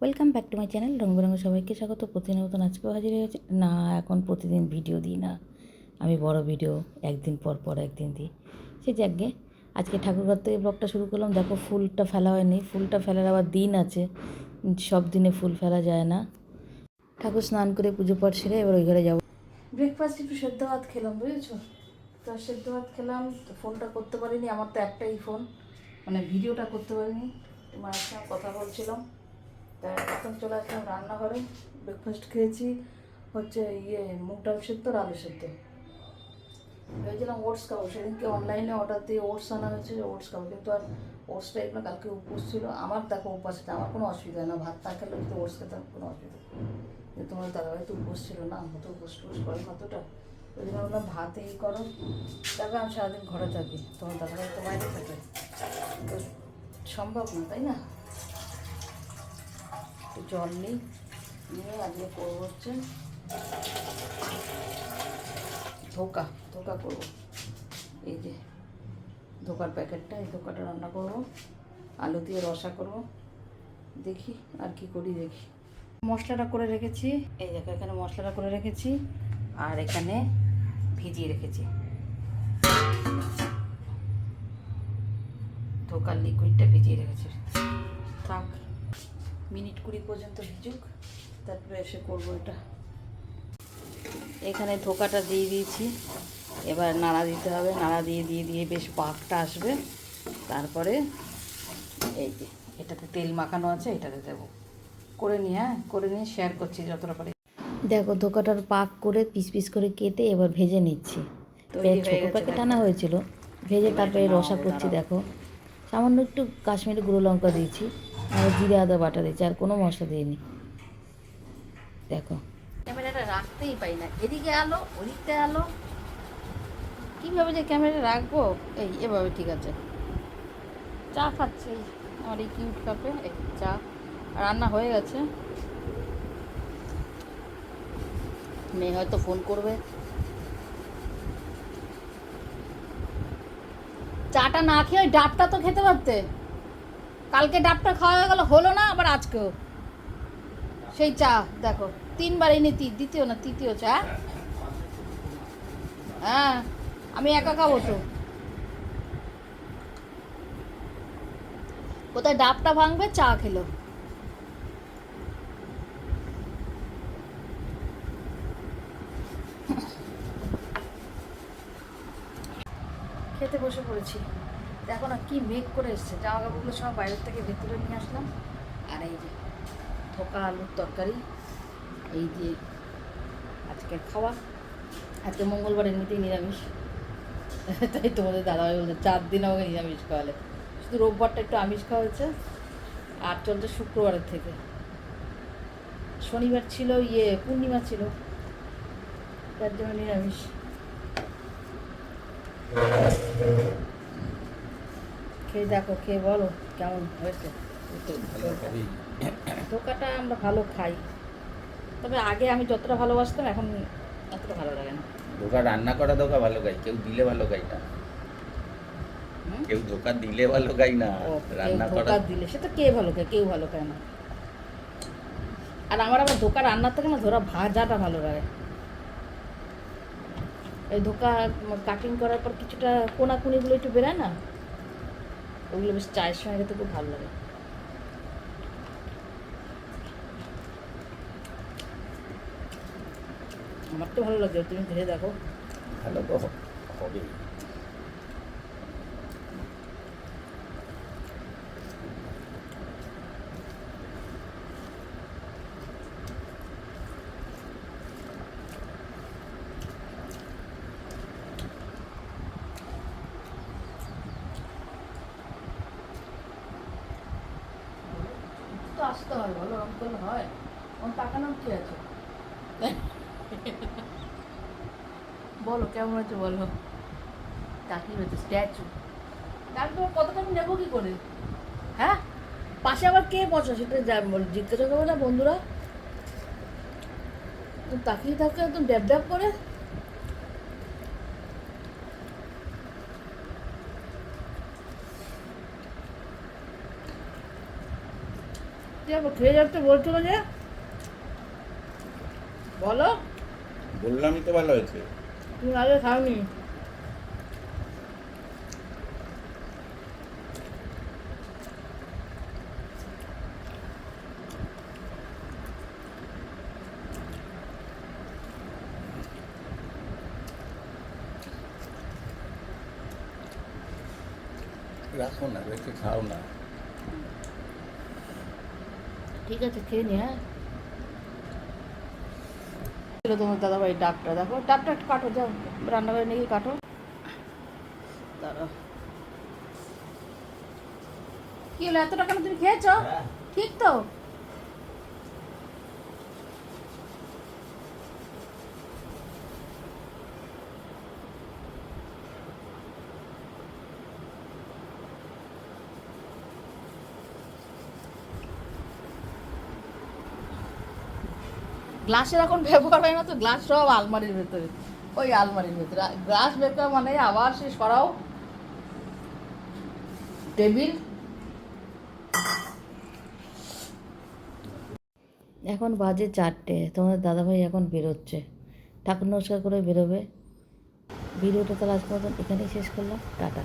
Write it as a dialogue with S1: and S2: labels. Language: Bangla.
S1: Welcome back to my channel Rong Berong সবাইকে স্বাগত। প্রতিদিন মতন হাজির হয়েছে। না, এখন প্রতিদিন ভিডিও দিই না। আমি বড় ভিডিও একদিন পর পর একদিন দিই। সে যাকগে আজকে ঠাকুরঘর থেকে ব্লগটা শুরু করলাম। দেখো, ফুলটা ফেলা হয়নি। ফুলটা ফেলার আবার দিন আছে। সব দিনে ফুল ফেলা যায় না। ঠাকুর স্নান করে পুজো পাঠ সেরে এবার ওই ঘরে যাব। ব্রেকফাস্ট একটু সেদ্ধ ভাত খেলাম, বুঝেছ? তো সেদ্ধ ভাত খেলাম, তো ফোনটা করতে পারিনি। আমার তো একটাই ফোন। মানে ভিডিওটা করতে পারিনি। তোমার সঙ্গে কথা বলছিলাম। তা এখন চলে আসলাম রান্নাঘরে। ব্রেকফাস্ট খেয়েছি। হচ্ছে ইয়ে মুগ ডাল সেদ্ধ আর আলু সেদ্ধ। ভেবেছিলাম ওটস খাব। সেদিনকে অনলাইনে অর্ডার দিয়ে ওটস আনা হয়েছে ওটস খাব। কিন্তু আর ওটস টাইপের কালকে উপোস ছিল। আমার দেখো উপাস আছে। আমার কোনো অসুবিধা হয় না। ভাত না খেলে যদি ওটস খেতাম কোনো অসুবিধা। কিন্তু তোমার দাদাভাই তো উপোস ছিল না অত উপোস টুপোস করে কতটা? ওই জন্য বললাম ভাত এই করো। দেখো আমি সারাদিন ঘরে থাকি। তোমার দাদাভাই তো বাইরে থাকে। তো সম্ভব না, তাই না? জল নিই। নিয়ে আজকে করব হচ্ছে ধোকা ধোকা করব। এই যে ধোকার প্যাকেটটা, এই ধোকাটা রান্না করব। আলু দিয়ে রসা করব। দেখি আর কি করি দেখি। মশলাটা করে রেখেছি। এই দেখো, এখানে মশলাটা করে রেখেছি আর এখানে ভিজিয়ে রেখেছি। ধোকার লিকুইডটা ভিজিয়ে রেখেছি। থাক। মিনিট কুড়ি পর্যন্ত ভিজুক তারপরে এসে করব এটা। এখানে ধোকাটা দিয়ে দিয়েছি। এবার নাড়া দিতে হবে। নাড়া দিয়ে দিয়ে দিয়ে বেশ পাকটা আসবে। তারপরে এই যে এটাতে তেল মাখানো আছে এটাতে দেবো। করে নিয়ে হ্যাঁ? করে নিয়ে শেয়ার করছি যতটা পারি। দেখো ধোকাটার পাক করে পিস পিস করে কেটে এবার ভেজে নিচ্ছি। ছোটো প্যাকেট আনা হয়েছিল। ভেজে তারপরে রসা করছি দেখো। সামান্য একটু কাশ্মীরি গুঁড়ো লঙ্কা দিয়েছি। আর জিরে আদা বাটা দিয়েছি, আর কোনো মশলা দিইনি। দেখো। ক্যামেরাটা রাখতেই পাই না। এদিকে আলো, ওদিকটা আলো। কীভাবে যে ক্যামেরা রাখব? এই, এভাবে ঠিক আছে। চা খাচ্ছি। আমার এই কিউট কাপে, এই চা। রান্না হয়ে গেছে। মেয়ে হয়তো ফোন করবে। চাটা না খেয়ে ওই ডাবটা তো খেতে পারতে। কালকে ডাবটা খাওয়া হয়ে গেল, হলো না, আবার আজকেও। সেই চা, দেখো, তিনবার এনে দ্বিতীয় না, তৃতীয় চা হ্যাঁ আমি একা খাব তো। কোথায় ডাবটা ভাঙবে, চা খেলো। খেতে বসে পড়েছি। দেখো না কি মেঘ করে এসছে। জামা কাপড়গুলো সব বাইরের থেকে ভেতরে নিয়ে আসলাম। আর এই যে থোকা আলুর তরকারি, এই দিয়ে আজকের খাওয়া। আজকে মঙ্গলবার এমনিতেই নিরামিষ। তাই তোমাদের দাদাভাই বলছে, চার দিন আমাকে নিরামিষ খাওয়ালে। শুধু রোববারটা একটু আমিষ খাওয়া হয়েছে। আর চলছে শুক্রবারের থেকে। শনিবার ছিল ইয়ে পূর্ণিমা ছিল। তার জন্য নিরামিষ। খেয়ে দেখো খেয়ে বলো কেমন হয়েছে। ধোকাটা আমরা ভালো খাই। তবে আগে আমি যতটা ভালোবাসতাম এখন অতটা ভালো লাগে না।
S2: ধোকা রান্না করা ধোকা ভালো কেউ দিলে ভালো না। কেউ ধোকা দিলে ভালো না রান্না করা
S1: দিলে সেটা কে ভালো খায় কেউ ভালো খায় না। আর আমার আবার ধোকা রান্নার থেকে না ধরা ভাজাটা ভালো লাগে। এই ধোকা কাটিং করার পর কিছুটা কোনাকুনিগুলো একটু বেরায় না? ওগুলো বেশ চায়ের সঙ্গে খেতে খুব ভালো লাগে। আমার তো ভালো লাগে, তুমি ভেবে দেখো।
S2: ভালো তো হ-
S1: আসতে হয়, বলো ওরকম করলে হয়। ওর টাকা নাম কি আছে? বলো, কেমন হয়েছে বলো? টাকি হয়েছে স্ট্যাচু তারপর কতটা আমি নেব কি করে? হ্যাঁ? পাশে আবার কে বসে সেটা জিজ্ঞাসা করবে না বন্ধুরা। তাকিয়ে থাকো, একদম ড্যাব ড্যাব করে। খেয়ে যাচ্ছে বলছো যে? বলো।
S2: বললামই তো ভালো হয়েছে।
S1: তুমি আগে খাওনি।
S2: রাখো না রেখে খাও না।
S1: ঠিক আছে খেয়ে নি হ্যাঁ। ছিল তোমার দাদাভাই ডাকটা দেখো। একটু কাটো যাও। রান্নাঘরে নিয়ে গিয়ে কাটো। দাঁড়াও কি হলো এত টাকা তুমি খেয়েছো? ঠিক তো? গ্লাসের এখন ব্যবহার হয় না তো, গ্লাস সব আলমারির ভেতরে। ওই আলমারির ভেতরে। গ্লাস বেকার মানে আবার সে সরাও টেবিল। এখন বাজে চারটে, তোমাদের দাদাভাই এখন বেরোচ্ছে। ঠাকুর নমস্কার করে বেরোবে। ভিডিওটা তাহলে আজকের মতন এখানেই শেষ করলাম। টাটা।